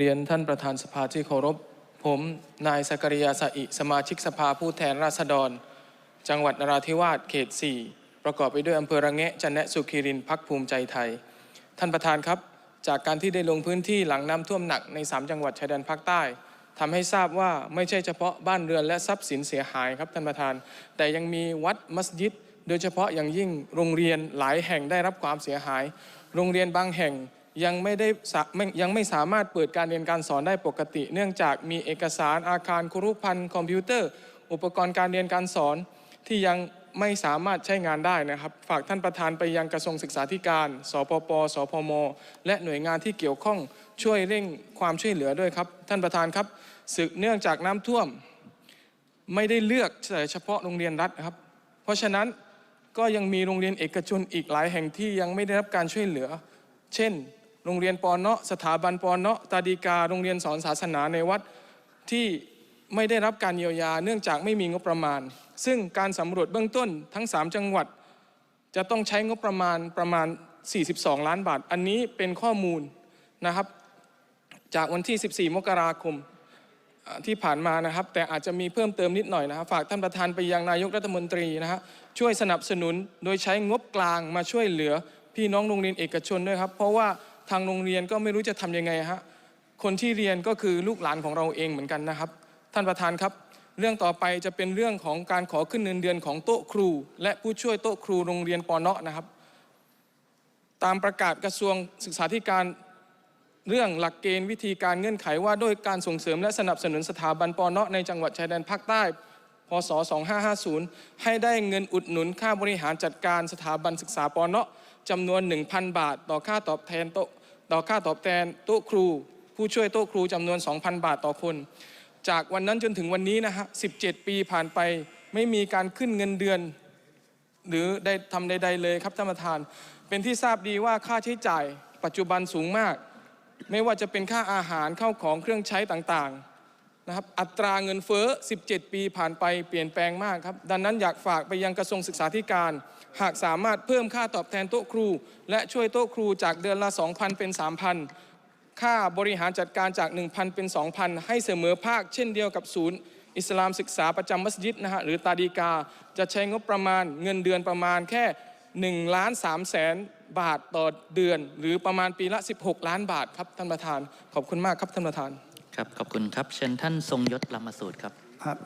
เรียนท่านประธานสภาที่เคารพ ผมนายสกริยาสอิสมาชิกสภาผู้แทนราษฎร จังหวัดนราธิวาสเขต 4 ประกอบไปด้วยอำเภอระแงะจันแนะสุขีรินพักภูมิใจไทย ท่านประธานครับ จากการที่ได้ลงพื้นที่หลังน้ำท่วมหนักใน 3 จังหวัดชายแดนภาคใต้ทำให้ทราบว่าไม่ใช่เฉพาะบ้านเรือนและทรัพย์สินเสียหายครับท่านประธาน แต่ยังมีวัดมัสยิด โดยเฉพาะอย่างยิ่งโรงเรียนหลายแห่งได้รับความเสียหาย โรงเรียนบางแห่ง ยังไม่ได้ยังไม่สามารถเปิดการเรียนการสอนได้ปกติ เนื่องจากมีเอกสารอาคารครุพันธ์คอมพิวเตอร์ อุปกรณ์การเรียนการสอนที่ยังไม่สามารถใช้งานได้นะครับ ฝากท่านประธานไปยังกระทรวงศึกษาธิการ สปป สพม และหน่วยงานที่เกี่ยวข้องช่วยเร่งความช่วยเหลือด้วยครับ ท่านประธานครับสึกเนื่องจากน้ำท่วม ไม่ได้เลือกเฉพาะโรงเรียนรัฐครับ เพราะฉะนั้นก็ยังมีโรงเรียนเอกชนอีกหลายแห่งที่ยังไม่ได้รับการช่วยเหลือ เช่น โรงเรียนปอนเนาะสถาบันปอนเนาะตาดีกา โรงเรียนสอนศาสนาในวัดที่ไม่ได้รับการเยียวยาเนื่องจากไม่มีงบประมาณ ซึ่งการสำรวจเบื้องต้นทั้ง 3 จังหวัด จะต้องใช้งบประมาณประมาณ 42 ล้านบาท อันนี้เป็นข้อมูลนะครับ จากวันที่ 14 มกราคมที่ผ่านมานะครับ แต่อาจจะมีเพิ่มเติมนิดหน่อยนะครับฝากท่านประธานไปยังนายกรัฐมนตรีนะฮะช่วยสนับสนุนโดยใช้งบกลางมาช่วยเหลือพี่น้องโรงเรียนเอกชนด้วยครับ เพราะว่า ทางโรงเรียนก็ไม่รู้จะทำยังไงฮะคนที่เรียนก็คือลูกหลานของเราเองเหมือนกันนะครับ ท่านประธานครับ เรื่องต่อไปจะเป็นเรื่องของการขอขึ้นเงินเดือนของโต๊ะครู และผู้ช่วยโต๊ะครูโรงเรียนปอนเนาะนะครับ ตามประกาศกระทรวงศึกษาธิการเรื่องหลักเกณฑ์วิธีการเงื่อนไขว่าด้วยการส่งเสริมและสนับสนุนสถาบันปอเนาะในจังหวัดชายแดนภาคใต้ พศ 2550 ให้ได้เงินอุดหนุนค่าบริหารจัดการสถาบันศึกษาปอเนาะจำนวน 1,000 บาท ต่อค่าตอบแทนโต๊ะ ต่อค่าตอบแทนโต๊ะครู ผู้ช่วยโต๊ะครูจำนวน 2,000 บาทต่อคน จากวันนั้นจนถึงวันนี้นะฮะ17 ปีผ่านไปไม่มีการขึ้นเงินเดือน หรือได้ทำใด ๆ เลยครับท่านประธาน เป็นที่ทราบดีว่าค่าใช้จ่าย ปัจจุบันสูงมาก ไม่ว่าจะเป็นค่าอาหารเข้าของเครื่องใช้ต่างๆ นะครับอัตราเงินเฟ้อ 17 ปีผ่านไปเปลี่ยนแปลงมากครับ ดังนั้นอยากฝากไปยังกระทรวงศึกษาธิการ หากสามารถเพิ่มค่าตอบแทนโต๊ะครู และช่วยโต๊ะครูจากเดือนละ 2,000 เป็น 3,000 ค่าบริหารจัดการจาก 1,000 เป็น 2,000 ให้เสมอภาคเช่นเดียวกับศูนย์อิสลามศึกษาประจำมัสยิดนะฮะหรือตาดีกา จะใช้งบประมาณเงินเดือนประมาณแค่1ล้าน3แสนบาทต่อเดือน หรือประมาณปีละ 16 ล้านบาทครับท่านประธาน ขอบคุณมากครับท่านประธาน ครับขอบคุณครับ เชิญท่านทรงยศลำมาสูตรครับครับ